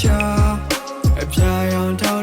ချအပြာရောင်ထော